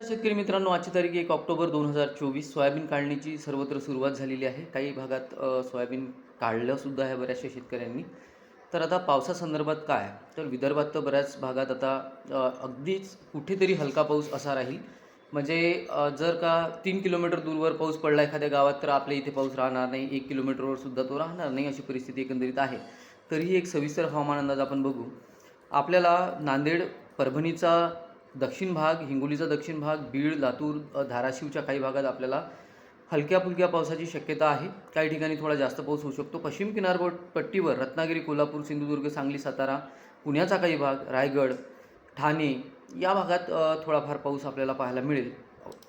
शेतकरी मित्रांनो आजची तारीख एक ऑक्टोबर दोन हजार चोवीस. सोयाबीन काढणीची सर्वत्र सुरुवात झालेली आहे. काही भागात सोयाबीन काढलं सुद्धा आहे बऱ्याचशा शेतकऱ्यांनी. तर आता पावसासंदर्भात काय? तर विदर्भात तर बऱ्याच भागात आता अगदीच कुठेतरी हलका पाऊस असा राहील. म्हणजे जर का तीन किलोमीटर दूरवर पाऊस पडला एखाद्या गावात तर आपल्या इथे पाऊस राहणार नाही. एक किलोमीटरवर सुद्धा तो राहणार नाही अशी परिस्थिती एकंदरीत आहे. तरीही एक सविस्तर हवामान अंदाज आपण बघू. आपल्याला नांदेड परभणीचा दक्षिण भाग हिंगोलीचा दक्षिण भाग बीड लातूर धाराशिवच्या काही भागात आपल्याला हलक्या फुलक्या पावसाची शक्यता आहे. काही ठिकाणी थोडा जास्त पाऊस होऊ शकतो. पश्चिम किनारपट पट्टीवर रत्नागिरी कोल्हापूर सिंधुदुर्ग सांगली सातारा पुण्याचा काही भाग रायगड ठाणे या भागात थोडाफार पाऊस आपल्याला पाहायला मिळेल.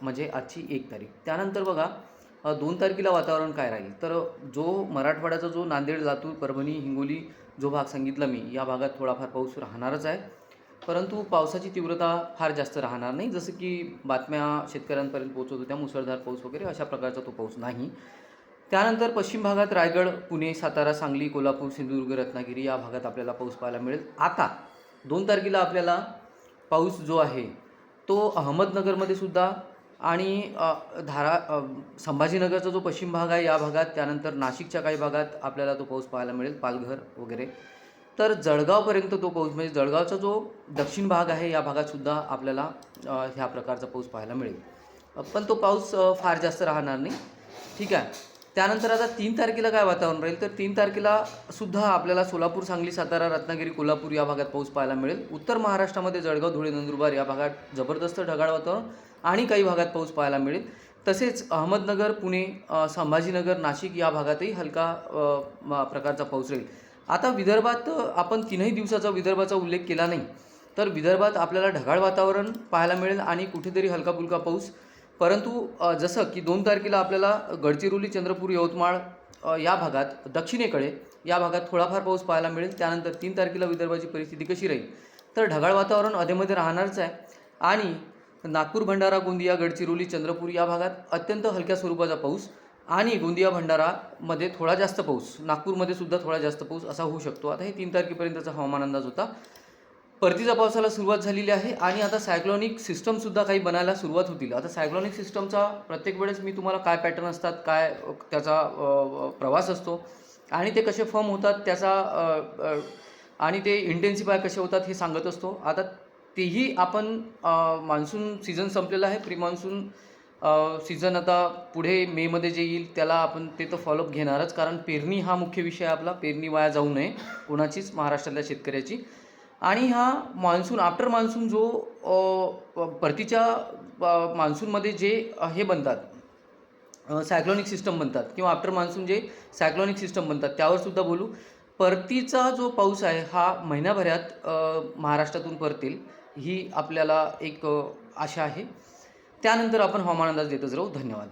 म्हणजे आजची एक तारीख. त्यानंतर बघा दोन तारखेला वातावरण काय राहील? तर जो मराठवाड्याचा जो नांदेड लातूर परभणी हिंगोली जो भाग सांगितला मी या भागात थोडाफार पाऊस राहणारच आहे. परंतु पावसाची तीव्रता फार जास्त राहणार नाही. जसं की बातम्या शेतकऱ्यांपर्यंत पोहोचत होत्या मुसळधार पाऊस वगैरे अशा प्रकारचा तो पाऊस नाही. त्यानंतर पश्चिम भागात रायगड पुणे सातारा सांगली कोल्हापूर सिंधुदुर्ग रत्नागिरी या भागात आपल्याला पाऊस पाहायला मिळेल. आता दोन तारखेला आपल्याला पाऊस जो आहे तो अहमदनगरमध्ये सुद्धा आणि धारा संभाजीनगरचा जो पश्चिम भाग आहे या भागात त्यानंतर नाशिकच्या काही भागात आपल्याला तो पाऊस पाहायला मिळेल. पालघर वगैरे. तर जळगावपर्यंत तो पाऊस म्हणजे जळगावचा जो दक्षिण भाग आहे या भागातसुद्धा आपल्याला ह्या प्रकारचा पाऊस पाहायला मिळेल. पण तो पाऊस फार जास्त राहणार नाही. ठीक आहे. त्यानंतर आता तीन तारखेला काय वातावरण राहील? तर तीन तारखेला सुद्धा आपल्याला सोलापूर सांगली सातारा रत्नागिरी कोल्हापूर या भागात पाऊस पाहायला मिळेल. उत्तर महाराष्ट्रामध्ये जळगाव धुळे नंदुरबार या भागात जबरदस्त ढगाळ वातावरण आणि काही भागात पाऊस पाहायला मिळेल. तसेच अहमदनगर पुणे संभाजीनगर नाशिक या भागातही हलका प्रकारचा पाऊस राहील. आता विदर्भात आपण तीनही दिवसाचा विदर्भाचा उल्लेख केला नाही तर विदर्भात आपल्याला ढगाळ वातावरण पाहायला मिळेल आणि कुठेतरी हलका फुलका पाऊस. परंतु जसं की दोन तारखेला आपल्याला गडचिरोली चंद्रपूर यवतमाळ या भागात दक्षिणेकडे या भागात थोडाफार पाऊस पाहायला मिळेल. त्यानंतर तीन तारखेला विदर्भाची परिस्थिती कशी राहील? तर ढगाळ वातावरण अधेमध्ये राहणारच आहे. आणि नागपूर भंडारा गोंदिया गडचिरोली चंद्रपूर या भागात अत्यंत हलक्या स्वरूपाचा पाऊस आणि गोंदिया भंडारामध्ये थोडा जास्त पाऊस नागपूरमध्ये सुद्धा थोडा जास्त पाऊस असा होऊ शकतो. आता हे तीन तारखेपर्यंतचा हवामान अंदाज होता. परतीचा पावसाला सुरुवात झालेली आहे आणि आता सायक्लॉनिक सिस्टमसुद्धा काही बनायला सुरुवात होतील. आता सायक्लॉनिक सिस्टमचा प्रत्येक वेळेस मी तुम्हाला काय पॅटर्न असतात काय त्याचा प्रवास असतो आणि ते कसे फॉर्म होतात त्याचा आणि ते इंटेन्सिफाय कसे होतात हे सांगत असतो. आता तेही आपण मान्सून सीझन संपलेला आहे. प्री मान्सून सीझन आता पुढे मेमध्ये जे येईल त्याला आपण ते तर फॉलोअप घेणारच. कारण पेरणी हा मुख्य विषय आपला. पेरणी वाया जाऊ नये. कोणाचीच महाराष्ट्रातल्या शेतकऱ्याची. आणि हा मान्सून आफ्टर मान्सून जो परतीच्या मान्सूनमध्ये जे हे बनतात सायक्लॉनिक सिस्टम बनतात किंवा आफ्टर मान्सून जे सायक्लॉनिक सिस्टम बनतात त्यावरसुद्धा बोलू. परतीचा जो पाऊस आहे हा महिन्याभरात महाराष्ट्रातून परतील ही आपल्याला एक आशा आहे. त्यानंतर आपण हवामान अंदाज देतच राहू. धन्यवाद.